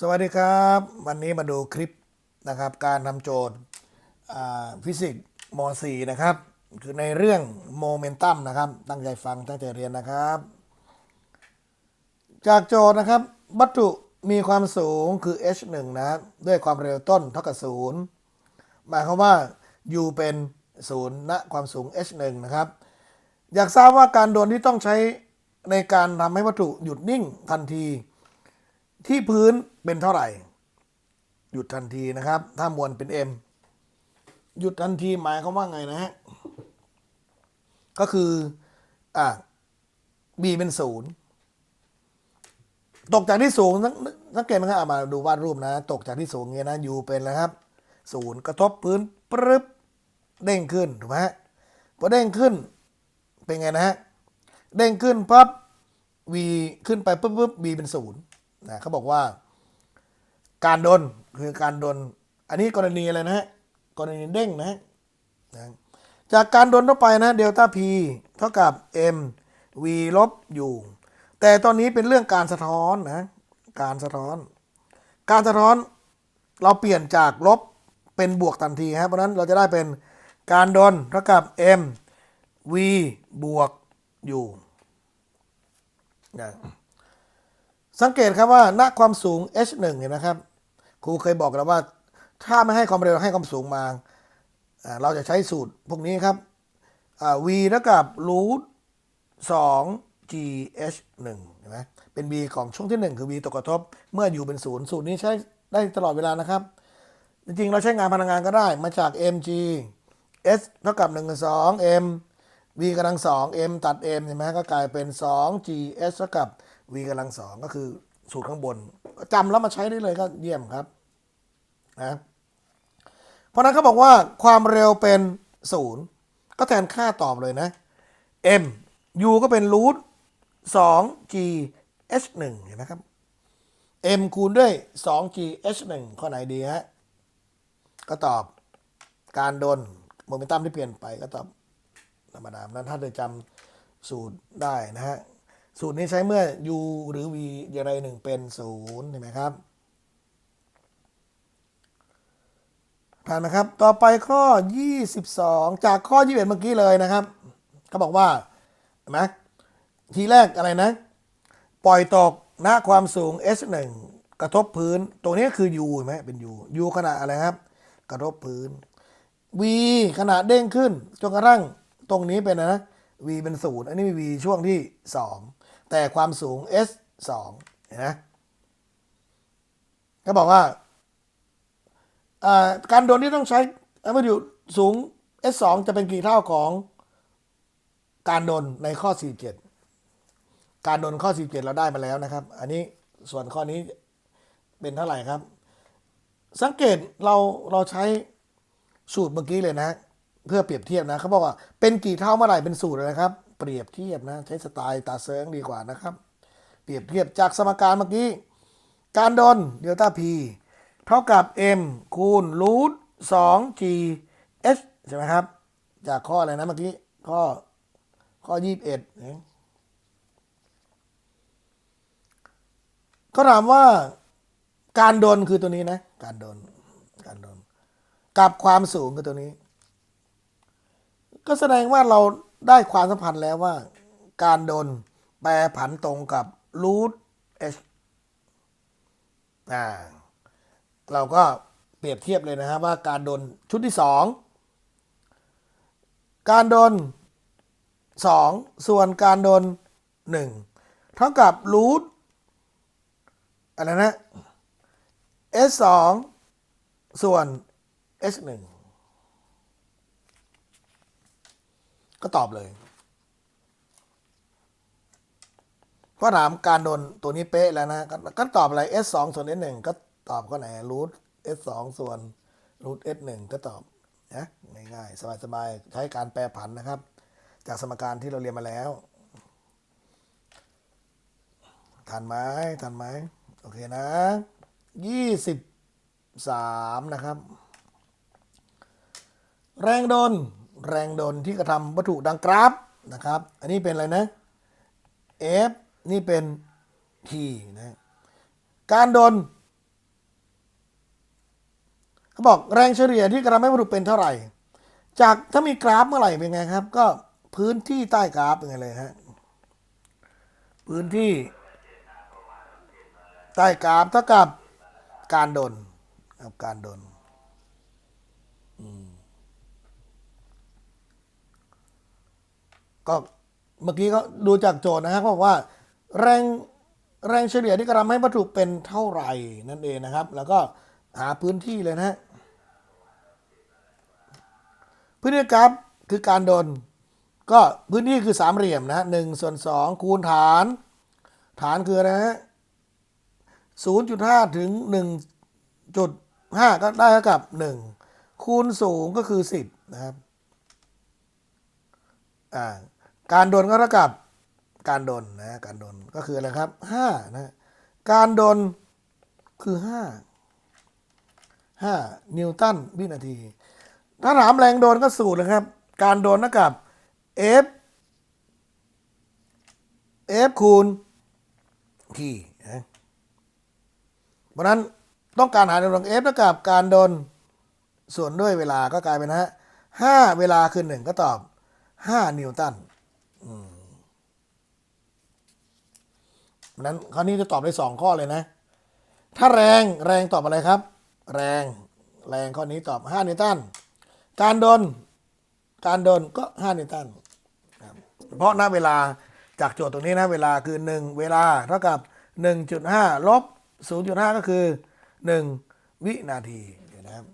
สวัสดีครับ วันนี้มาดูคลิปนะครับ การทำโจทย์ฟิสิกส์ม .4 นะครับ คือในเรื่องโมเมนตัมนะครับ ตั้งใจฟังตั้งใจเรียนนะครับ จากโจทย์นะครับ วัตถุมีความสูงคือ h 1 นะครับด้วยความเร็วต้นเท่ากับ 0 หมายความว่า u เป็น 0 ณ ความสูง h 1 นะครับ อยากทราบว่าการโดนที่ต้องใช้ในการทำให้วัตถุหยุดนิ่งทันที ที่พื้นเป็นเท่าไหร่ หยุดทันทีนะครับ ถ้ามวลเป็น m หยุดทันทีหมายควาว่าไงนะฮะ ก็คือ อะ b เป็นศูนย์ตกจากที่สูงสังเกตไหมครับมาดูวาดรูปนะ ตกจากที่สูงเงี้ยนะ u เป็นแล้วครับศูนย์กระทบพื้นปรึบเด้งขึ้นถูกไหมฮะพอเด้งขึ้นเป็นไงนะฮะเด้งขึ้นปั๊บ v ขึ้นไปปุ๊บปุ๊บ b เป็นศูนย์ นะเขาบอกว่า การดนคือการดน อันนี้กรณีอะไรนะฮะกรณีเด้งนะฮะนะจากการดนทั่วไปนะเดลต้า p เท่ากับ m v ลบ u แต่ตอนนี้เป็นเรื่องการสะท้อนนะการสะท้อน การสะท้อนเราเปลี่ยนจากลบเป็นบวกทันทีครับเพราะนั้นเราจะได้เป็นการดนเท่ากับ m v บวก u นะ สังเกตครับว่าณความสูง h 1 เนี่ยนะครับ ครูเคยบอกแล้วว่า ถ้าไม่ให้ความเร็วให้ความสูงมา เราจะใช้สูตรพวกนี้ครับ v เท่ากับรูท2 g h 1เห็นไหมเป็น b ของช่วงที่ 1 คือ v ตกกระทบ เมื่ออยู่เป็นศูนย์สูตรนี้ใช้ได้ตลอดเวลานะครับ จริงๆ เราใช้งานพลังงานก็ได้มาจาก mg s เท่ากับ1 2 m v กำลัง2 m ตัด m ใช่ไหมก็กลายเป็น2 g s เท่ากับ v กำลัง2ก็คือสูตรข้างบนจำแล้วมาใช้ได้เลยก็เยี่ยมครับนะเพราะนั้นเขาบอกว่าความเร็วเป็น 0 ก็แทนค่าตอบเลยนะ m u ก็เป็นรูท2 g h 1เห็นไหมครับ m คูณด้วย2 g h 1ข้อไหนดีฮะ ก็ตอบการโดนโมเมนตัมที่เปลี่ยนไปก็ตอบธรรมดานั้นถ้าเธอจำสูตรได้นะฮะ สูตรนี้ใช้เมื่อ u หรือ v อย่างไรหนึ่งเป็นศูนย์เห็นไหมครับผ่านนะครับ ต่อไปข้อ 22 จากข้อ 21 เมื่อกี้เลยนะครับเขาบอกว่าเห็นไหมทีแรกอะไรนะ ปล่อยตกณความสูง h 1กระทบพื้น ตรงนี้คือ u เห็นไหมเป็น u u ขนาดอะไรครับ กระทบพื้น v ขนาดเด้งขึ้นจนกระทั่งตรงนี้เป็นนะ v เป็นศูนย์อันนี้ v ช่วงที่ 2 แต่ความสูง s 2เห็นไหมก็บอกว่าการโดนที่ต้องใช้เมื่ออยู่สูง s 2จะเป็นกี่เท่าของการโดนในข้อ 47 การโดนข้อ 47 เราได้มาแล้วนะครับ อันนี้ส่วนข้อนี้เป็นเท่าไหร่ครับ สังเกตเราเราใช้สูตรเมื่อกี้เลยนะ เพื่อเปรียบเทียบนะเขาบอกว่าเป็นกี่เท่าเมื่อไหร่เป็นสูตรนะครับ เปรียบเทียบนะ ใช้สไตล์ตาเซิงดีกว่านะครับ เปรียบเทียบจากสมการเมื่อกี้ การโดนเดลต้า p เท่ากับ m คูณรูท2 g h ใช่ไหมครับ จากข้ออะไรนะเมื่อกี้ ข้อ ข้อ21เนี่ยเขาถามว่าการโดนคือตัวนี้นะ การโดนการโดนกับความสูงคือตัวนี้ ก็แสดงว่าเรา ได้ความสัมพันธ์แล้วว่า การโดนแปรผันตรงกับรูทเอสอ่าเราก็เปรียบเทียบเลยนะครับว่าการโดนชุดที่ 2 การโดน 2 ส่วนการโดน 1 เท่ากับรูทอะไรนะ s 2ส่วน s 1 ก็ตอบเลยก็ถามการโดนตัวนี้เป๊ะแล้วนะ ก็ตอบอะไร s สองส่วน s หนึ่งก็ตอบข้อไหนรูท s สองส่วนรูท s หนึ่งก็ตอบนะง่ายๆสบายๆ ใช้การแปรผันนะครับ จากสมการที่เราเรียนมาแล้วทันไหมทันไหมโอเคนะยี่สิบสามนะครับ แรงโดน แรงดนที่กระทำวัตถุดังกราฟนะครับ อันนี้เป็นอะไรนะ F นี่เป็น T นะการดนเขาบอกแรงเฉลี่ยที่กระทำให้วัตถุเป็นเท่าไหร่ จากถ้ามีกราฟเมื่อไหร่เป็นไงครับ ก็พื้นที่ใต้กราฟเป็นไงเลยฮะพื้นที่ใต้กราฟเท่ากับการดนกับการดนอืม ก็เมื่อกี้ก็ดูจากโจทย์นะครับเขาบอกว่าแรงแรงเฉลี่ยที่กระทำให้วัตถุเป็นเท่าไหร่นั่นเองนะครับ แล้วก็หาพื้นที่เลยนะฮะพื้นที่กราฟคือการโดน ก็พื้นที่คือสามเหลี่ยมนะฮะหนึ่งส่วนสองคูณฐาน ฐานคืออะไรนะฮะ0.5ถึง1.5ก็ได้เท่ากับ1คูณสูงก็คือ10นะครับอ่า การดนก็เท่ากับการดนนะการดนก็คืออะไรครับ5นะการดนคือ5 5นิวตันวินาที ถ้าถามแรงโดนก็สูตรนะครับ การโดนเท่ากับ F F คูณ T นะเพราะนั้นต้องการหาแนวตรง f เท่ากับการโดนส่วนด้วยเวลาก็กลายเป็นฮะห้าเวลาคือหนึ่งก็ตอบห้านิวตัน นั้นคราวนี้จะตอบได้สองข้อเลยนะ ถ้าแรงแรงตอบอะไรครับ แรงแรงข้อนี้ตอบห้านิวตันการโดน การโดนก็ห้านิวตันเพราะณเวลาจากโจทย์ตรงนี้นะเวลาคือหนึ่งเวลาเท่ากับหนึ่งจุดห้าลบศูนย์จุดห้าก็คือหนึ่งวินาทีนะครับ